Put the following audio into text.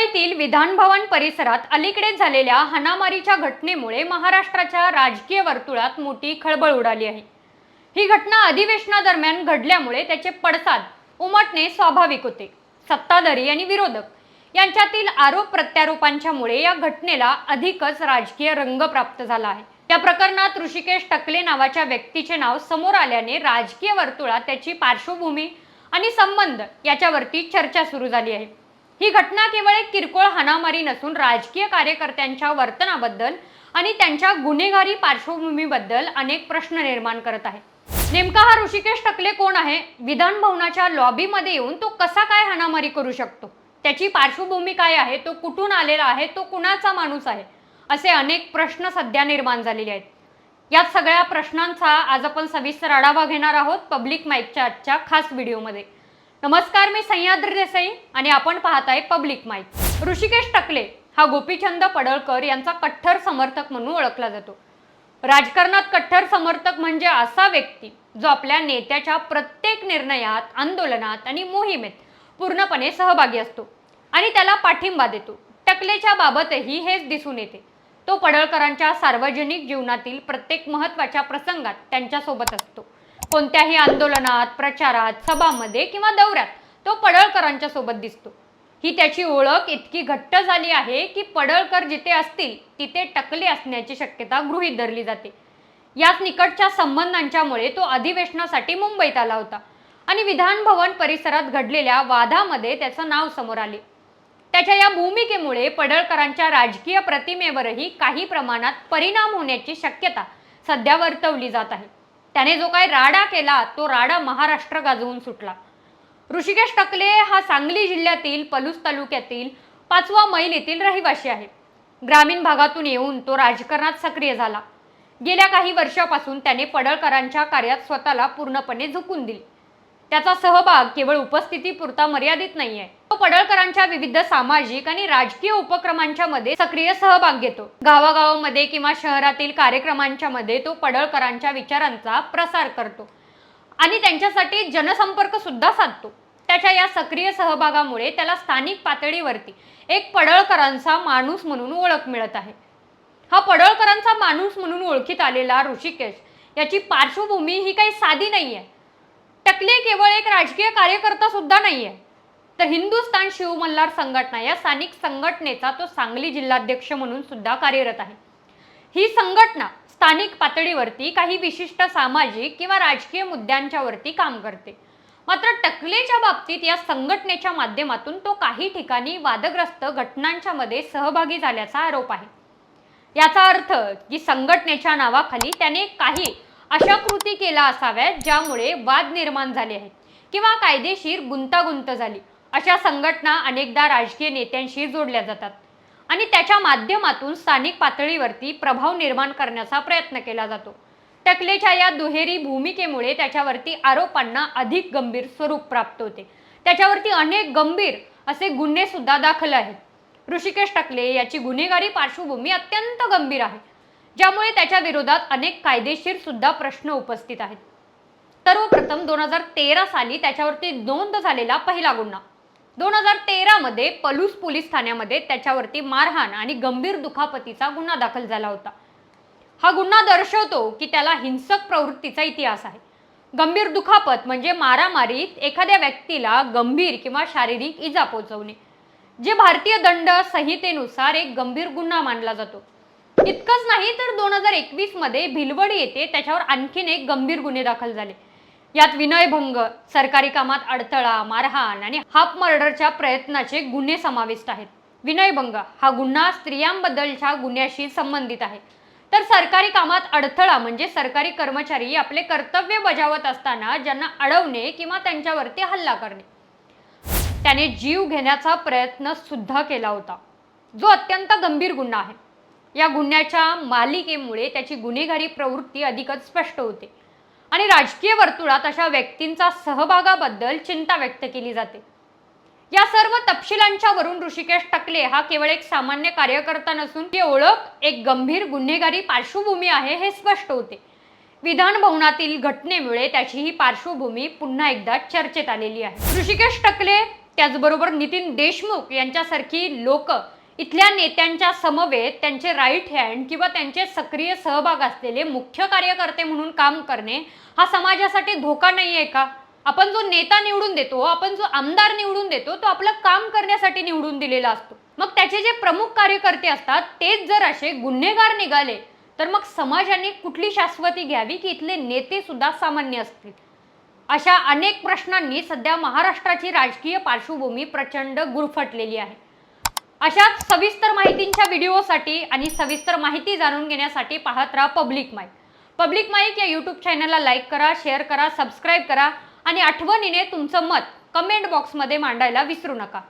मुंबईतील विधानभवन परिसरात अलीकडे झालेल्या हाणामारीच्या घटनेमुळे महाराष्ट्राच्या राजकीय वर्तुळात मोठी खळबळ उडाली आहे. ही घटना अधिवेशनादरम्यान घडल्यामुळे त्याचे पडसाद उमटणे स्वाभाविक होते. सत्ताधारी आणि विरोधक यांच्यातील आरोप प्रत्यारोपांच्यामुळे या घटनेला अधिकच राजकीय रंग प्राप्त झाला आहे. या प्रकरणात ऋषिकेश टकले नावाच्या व्यक्तीचे नाव समोर आल्याने राजकीय वर्तुळात त्याची पार्श्वभूमी आणि संबंध याच्यावरती चर्चा सुरू झाली आहे. ही घटना केवळ एक किरकोळ हाणामारी नसून राजकीय कार्यकर्त्यांच्या वर्तनाबद्दल आणि त्यांच्या गुन्हेगारी पार्श्वभूमीबद्दल अनेक प्रश्न निर्माण करत आहे. नेमका हा ऋषिकेश टकले कोण आहे? विधान भवनाच्या लॉबीमध्ये येऊन तो कसा काय हाणामारी करू शकतो? त्याची पार्श्वभूमी काय आहे? तो कुठून आलेला आहे? तो कुणाचा माणूस आहे? असे अनेक प्रश्न सध्या निर्माण झालेले आहेत. या सगळ्या प्रश्नांचा आज आपण सविस्तर आढावा घेणार आहोत पब्लिक माईकच्या आजच्या खास व्हिडिओमध्ये. नमस्कार मी सह्याद्री देसाई आणि आपण पाहत आहे पब्लिक माईक. ऋषिकेश टकले हा गोपीचंद पडळकर यांचा कट्टर समर्थक म्हणून ओळखला जातो. राजकारणात कट्टर समर्थक म्हणजे असा व्यक्ती जो आपल्या नेत्याच्या प्रत्येक निर्णयात आंदोलनात आणि मोहिमेत पूर्णपणे सहभागी असतो आणि त्याला पाठिंबा देतो. टकलेच्या बाबतही हेच दिसून येते. तो पडळकरांच्या सार्वजनिक जीवनातील प्रत्येक महत्त्वाच्या प्रसंगात त्यांच्यासोबत असतो. कोणत्याही आंदोलनात प्रचारात सभामध्ये किंवा दौऱ्यात तो पडळकरांच्या सोबत दिसतो. ही त्याची ओळख इतकी घट्ट झाली आहे की पडळकर जिथे असतील तिथे टकले असण्याची शक्यता गृहीत धरली जाते. याच निकटच्या संबंधांच्यामुळे तो अधिवेशनासाठी मुंबईत आला होता आणि विधान भवन परिसरात घडलेल्या वादामध्ये त्याचं नाव समोर आले. त्याच्या या भूमिकेमुळे पडळकरांच्या राजकीय प्रतिमेवरही काही प्रमाणात परिणाम होण्याची शक्यता सध्या वर्तवली जात आहे. त्याने जो काही राडा केला तो राडा महाराष्ट्र गाजवून सुटला. ऋषिकेश टकले हा सांगली जिल्ह्यातील पलूस तालुक्यातील पाचवा मैल येथील रहिवासी आहे. ग्रामीण भागातून येऊन तो राजकारणात सक्रिय झाला. गेल्या काही वर्षापासून त्याने पडळकरांच्या कार्यात स्वतःला पूर्णपणे झुकून दिली. त्याचा सहभाग केवळ उपस्थितीपुरता मर्यादित नाही आहे पडळकरांच्या विविध सामाजिक आणि राजकीय उपक्रमांच्या मध्ये सक्रिय सहभाग घेतो. गावागावामध्ये किंवा शहरातील कार्यक्रमांच्या मध्ये तो पडळकरांच्या विचारांचा प्रसार करतो आणि त्यांच्यासाठी जनसंपर्क सुद्धा साधतो. त्याच्या या सक्रिय सहभागामुळे त्याला स्थानिक पातळीवरती एक पडळकरांचा माणूस म्हणून ओळख मिळत आहे. हा पडळकरांचा माणूस म्हणून ओळखीत आलेला ऋषिकेश याची पार्श्वभूमी ही काही साधी नाही आहे टकले केवळ एक राजकीय कार्यकर्ता सुद्धा आहे तर हिंदुस्थान शिवमल्हार संघटना या स्थानिक संघटनेचा तो सांगली जिल्हाध्यक्ष म्हणून सुद्धा कार्यरत आहे. ही संघटना स्थानिक पातळीवरती काही विशिष्ट सामाजिक किंवा राजकीय मुद्द्यांच्या वरती काम करते. मात्र टकलेच्या बाबतीत या संघटनेच्या माध्यमातून तो काही ठिकाणी वादग्रस्त घटनांच्या मध्ये सहभागी झाल्याचा आरोप आहे. याचा अर्थ की संघटनेच्या नावाखाली त्याने काही अशा कृती केल्या असाव्यात ज्यामुळे वाद निर्माण झाले आहेत किंवा कायदेशीर गुंतागुंत झाली. अशा संघटना अनेकदा राजकीय नेत्यांशी जोडल्या जातात. आणि त्याच्या माध्यमातून स्थानिक पातळीवरती प्रभाव निर्माण करण्याचा प्रयत्न केला जातो. टकलेच्या या दुहेरी भूमिकेमुळे त्याच्यावरती आरोपांना अधिक गंभीर स्वरूप प्राप्त होते. त्याच्यावरती अनेक गंभीर असे गुन्हे सुद्धा दाखल आहेत. ऋषिकेश टकले याची गुन्हेगारी पार्श्वभूमी अत्यंत गंभीर आहे. ज्यामुळे त्याच्या विरोधात अनेक कायदेशीर सुद्धा प्रश्न उपस्थित आहेत. सर्वप्रथम दोन हजार तेरा साली त्याच्यावरती नोंद झालेला पहिला गुन्हा. दोन हजार तेरामध्ये पलूस पोलीस ठाण्यामध्ये त्याच्यावरती मारहाण आणि गंभीर दुखापतीचा गुन्हा दाखल झाला होता. हा गुन्हा दर्शवतो की त्याला हिंसक प्रवृत्तीचा इतिहास आहे. गंभीर दुखापत म्हणजे मारामारीत एखाद्या व्यक्तीला गंभीर किंवा शारीरिक इजा पोहोचवणे जे भारतीय दंड संहितेनुसार एक गंभीर गुन्हा मानला जातो. इतकंच नाही तर दोन हजार एकवीसमध्ये भिलवडी येथे त्याच्यावर आणखीन एक गंभीर गुन्हे दाखल झाले. यात विनयभंग सरकारी कामात अडथळा मारहाण आणि हाफ मर्डरच्या प्रयत्नाचे गुन्हे समाविष्ट आहेत. विनयभंग हा गुन्हा स्त्रियांबद्दलच्या गुन्ह्याशी संबंधित आहे. तर सरकारी कामात अडथळा म्हणजे सरकारी कर्मचारी आपले कर्तव्य बजावत असताना ज्यांना अडवणे किंवा त्यांच्यावरती हल्ला करणे. त्याने जीव घेण्याचा प्रयत्न सुद्धा केला होता. जो अत्यंत गंभीर गुन्हा आहे. या गुन्ह्याच्या मालिकेमुळे त्याची गुन्हेगारी प्रवृत्ती अधिकच स्पष्ट होते. आणि राजकीय वर्तुळात अशा व्यक्तींचा सहभागाबद्दल चिंता व्यक्त केली जाते. या सर्व तपशिलांच्या वरून ऋषिकेश टकले हा केवळ एक सामान्य कार्यकर्ता नसून ती ओळख एक गंभीर गुन्हेगारी पार्श्वभूमी आहे हे स्पष्ट होते. विधान भवनातील घटनेमुळे त्याची ही पार्श्वभूमी पुन्हा एकदा चर्चेत आलेली आहे. ऋषिकेश टकले त्याचबरोबर नितीन देशमुख यांच्यासारखी लोक इथल्या नेत्यांच्या समवेत त्यांचे राईट हँड किंवा त्यांचे सक्रिय सहभाग असलेले मुख्य कार्यकर्ते म्हणून काम करणे हा समाजासाठी धोका नाही आहे का? आपण जो नेता निवडून देतो आपण जो आमदार निवडून देतो तो आपलं काम करण्यासाठी निवडून दिलेला असतो. मग त्याचे जे प्रमुख कार्यकर्ते असतात तेच जर असे गुन्हेगार निघाले तर मग समाजाने कुठली शाश्वती घ्यावी की इथले नेते सुद्धा सामान्य असतील? अशा अनेक प्रश्नांनी सध्या महाराष्ट्राची राजकीय पार्श्वभूमी प्रचंड गुरफटलेली आहे. अशाच सविस्तर माहितींच्या व्हिडिओसाठी आणि सविस्तर माहिती जाणून घेण्यासाठी पाहत राहा पब्लिक माईक. पब्लिक माईक या यूट्यूब चॅनलला लाईक करा शेअर करा सबस्क्राईब करा आणि आठवणीने तुमचं मत कमेंट बॉक्समध्ये मांडायला विसरू नका.